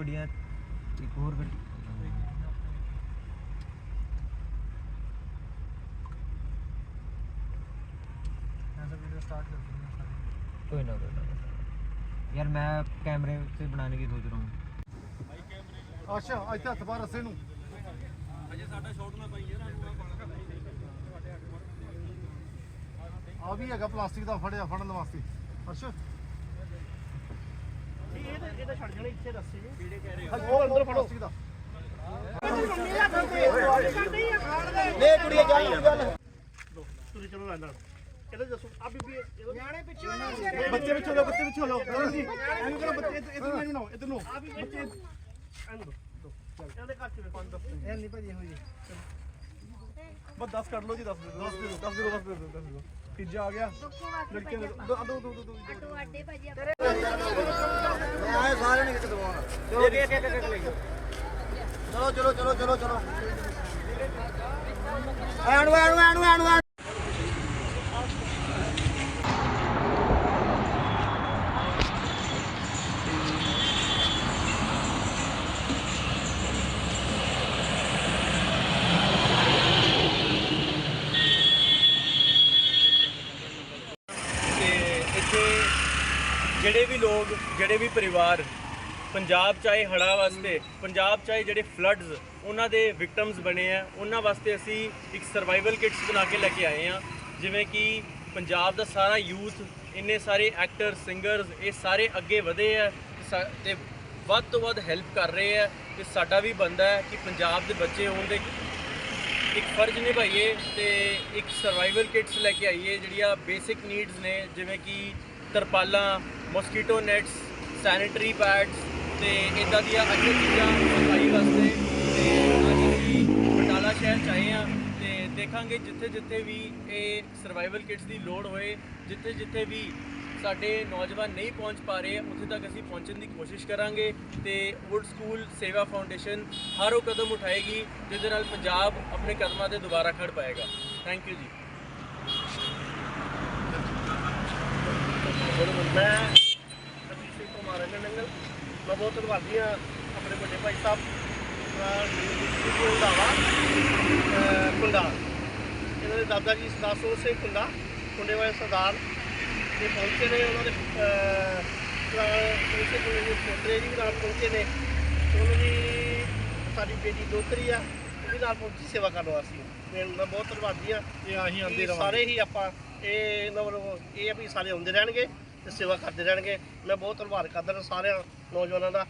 ਹੋਰ ਗੱਡੀ कोई ना कोई ना कोई ना। यार मैं कैमरे से बनाने की सोच रहा हूँ ਅੱਛਾ ਅੱਜ ਹੱਥ ਬਾਹਰ ਰਸੇ ਨੂੰ ਆ ਵੀ ਹੈਗਾ ਪਲਾਸਟਿਕ ਦਾ ਫੜਿਆ ਫੜਨ ਵਾਸਤੇ ਅੱਛਾ ਇਹ ਤਾਂ ਛੱਡ ਜਾਣੇ ਇੱਥੇ ਦੱਸੇ ਜੀ ਕਿਹੜੇ ਕਹਿ ਰਹੇ ਉਹ ਅੰਦਰ ਫੜੋ ਪਲਾਸਟਿਕ ਦਾ ਤੁਸੀਂ ਚਲੋ ਨਾਲ ਨਾਲ ਇਹਦਾ ਦੱਸੋ ਆ ਬੀਬੀ ਨਿਆਣੇ ਪਿੱਛੇ ਬੱਚੇ ਵਿੱਚ ਹੋ ਜਾਓ ਬੱਚੇ ਵਿੱਚ ਹੋ ਜਾਓ। ਜੀ ਐਨੂੰ ਕਰੋ ਬੱਚੇ ਇੱਧਰ ਇੱਧਰ ਨੂੰ ਇੱਧਰ ਨੂੰ। ਆ ਵੀ ਬੱਚੇ ਇਹਨੂੰ ਦੋ। ਦੋ ਇਹਦੇ ਘਰ ਚ ਪੰਜ ਦਸ ਇਹ ਨਹੀਂ ਭਾਜੀ ਹੋਈ ਬਸ 10 ਕੱਢ ਲਓ ਜੀ 10 ਦੇ ਦਿਓ 10 ਦੇ ਦਿਓ 10 ਦੇ ਦਿਓ 10 ਦੇ ਦਿਓ 10 ਦੇ ਦਿਓ। ਤੀਜਾ ਆ ਗਿਆ। ਲੜਕੇ ਦੇ ਦੋ ਦੋ ਦੋ ਦੋ ਦੋ ਆਟੋ ਅੱਡੇ ਭਾਜੀ ਆਏ ਸਾਰੇ ਨੇ ਕਿਤੇ ਦਵਾਉਣਾ। ਚਲੋ ਇੱਕ ਇੱਕ ਇੱਕ ਲਈ। ਚਲੋ ਚਲੋ ਚਲੋ ਚਲੋ ਚਲੋ। ਐਨੂੰ ਐਨੂੰ ਐਨੂੰ ਐਨੂੰ ਐਨੂੰ ਤੇ ਇੱਥੇ ਜਿਹੜੇ ਵੀ ਲੋਕ, ਜਿਹੜੇ ਵੀ ਪਰਿਵਾਰ, ਪੰਜਾਬ ਚਾਹੇ ਹੜ੍ਹਾਂ ਵਾਸਤੇ, ਪੰਜਾਬ ਚਾਹੇ ਜਿਹੜੇ ਫਲੱਡਸ ਉਹਨਾਂ ਦੇ ਵਿਕਟਮਸ ਬਣੇ ਆ, ਉਹਨਾਂ ਵਾਸਤੇ ਅਸੀਂ ਇੱਕ ਸਰਵਾਈਵਲ ਕਿਟਸ ਬਣਾ ਕੇ ਲੈ ਕੇ ਆਏ ਆ। ਜਿਵੇਂ ਕਿ ਪੰਜਾਬ ਦਾ ਸਾਰਾ ਯੂਥ ਇੰਨੇ ਸਾਰੇ ਐਕਟਰ ਸਿੰਗਰਸ ਇਹ ਸਾਰੇ ਅੱਗੇ ਵਧੇ ਆ ਸਾ- ਤੇ ਵੱਧ ਤੋਂ ਵੱਧ ਹੈਲਪ ਕਰ ਰਹੇ ਆ ਤੇ ਸਾਡਾ ਵੀ ਬੰਦਾ ਹੈ ਕਿ ਪੰਜਾਬ ਦੇ ਬੱਚੇ ਹੋਣ ਦੇ ਇੱਕ ਫਰਜ਼ ਨਿਭਾਈਏ ਤੇ ਇੱਕ ਸਰਵਾਈਵਲ ਕਿਟਸ ਲੈ ਕੇ ਆਈਏ ਜਿਹੜੀਆਂ ਬੇਸਿਕ ਨੀਡਸ ਨੇ, ਜਿਵੇਂ ਕਿ ਤਰਪਾਲਾਂ ਮੋਸਕੀਟੋ ਨੈਟਸ ਸੈਨੀਟਰੀ ਪੈਡਸ ਤੇ ਇਦਾਂ ਦੀਆਂ ਅੱਛੀਆਂ ਚੀਜ਼ਾਂ ਸਫ਼ਾਈ ਵਾਸਤੇ ਤੇ ਅੱਜ ਅਸੀਂ ਬਟਾਲਾ ਸ਼ਹਿਰ ਚ ਆਏ ਆ ਤੇ ਦੇਖਾਂਗੇ ਜਿੱਥੇ ਜਿੱਥੇ ਵੀ ਇਹ ਸਰਵਾਈਵਲ ਕਿਟਸ ਦੀ ਲੋੜ ਹੋਏ ਜਿੱਥੇ ਜਿੱਥੇ ਵੀ ਸਾਡੇ ਨੌਜਵਾਨ ਨਹੀਂ ਪਹੁੰਚ ਪਾ ਰਹੇ, ਉੱਥੇ ਤੱਕ ਅਸੀਂ ਪਹੁੰਚਣ ਦੀ ਕੋਸ਼ਿਸ਼ ਕਰਾਂਗੇ ਤੇ ਵੁੱਡ ਸਕੂਲ ਸੇਵਾ ਫਾਊਂਡੇਸ਼ਨ ਹਰ ਉਹ ਕਦਮ ਉਠਾਏਗੀ ਜਿਹਦੇ ਨਾਲ ਪੰਜਾਬ ਆਪਣੇ ਕਦਮਾਂ ਤੇ ਦੁਬਾਰਾ ਖੜ ਪਾਏਗਾ। ਥੈਂਕ ਯੂ ਜੀ। ਮੈਂ ਅਜੀਤ ਸਿੰਘ ਕੁਮਾਰ ਨੰਗਲ ਮੈਂ ਬਹੁਤ ਧੰਨਵਾਦੀ ਹਾਂ ਆਪਣੇ ਵੱਡੇ ਭਾਈ ਸਾਹਿਬ, ਅਹ ਦਾਵਾ ਕੁੰਡਾ ਇਹਨਾਂ ਦੇ ਦਾਦਾ ਜੀ ਸਰਦਾਰ ਸੋਹ ਸਿੰਘ ਕੁੰਡਾ ਕੁੰਡੇ ਵਾਲੇ ਸਰਦਾਰ ਇਹ ਪਹੁੰਚੇ ਨੇ ਉਹਨਾਂ ਦੇ ਪਹੁੰਚੇ ਕੋਲੇ ਜੀ ਪੋਤਰੇ ਜੀ ਵੀ ਨਾਲ ਪਹੁੰਚੇ ਨੇ। ਉਹਨਾਂ ਦੀ ਸਾਡੀ ਬੇਟੀ ਦੋਤਰੀ ਆ ਉਹ ਵੀ ਨਾਲ ਪਹੁੰਚੀ ਸੇਵਾ ਕਰਨ ਵਾਸਤੇ। ਮੈਂ ਮੈਂ ਬਹੁਤ ਧੰਨਵਾਦੀ ਹਾਂ ਇਹ ਆਹੀਂ ਆਂਦੇ ਕਿ ਰਵਾਂਗੇ। ਸਾਰੇ ਹੀ ਆਪਾਂ ਇਹ ਇਹਨਾਂ ਵੱਲੋਂ ਇਹ ਆ ਵੀ ਸਾਰੇ ਆਉਂਦੇ ਰਹਿਣਗੇ ਤੇ ਸੇਵਾ ਕਰਦੇ ਰਹਿਣਗੇ। ਮੈਂ ਬਹੁਤ ਧੰਨਵਾਦ ਕਰਦਾ ਸਾਰਿਆਂ ਨੌਜਵਾਨਾਂ ਦਾ।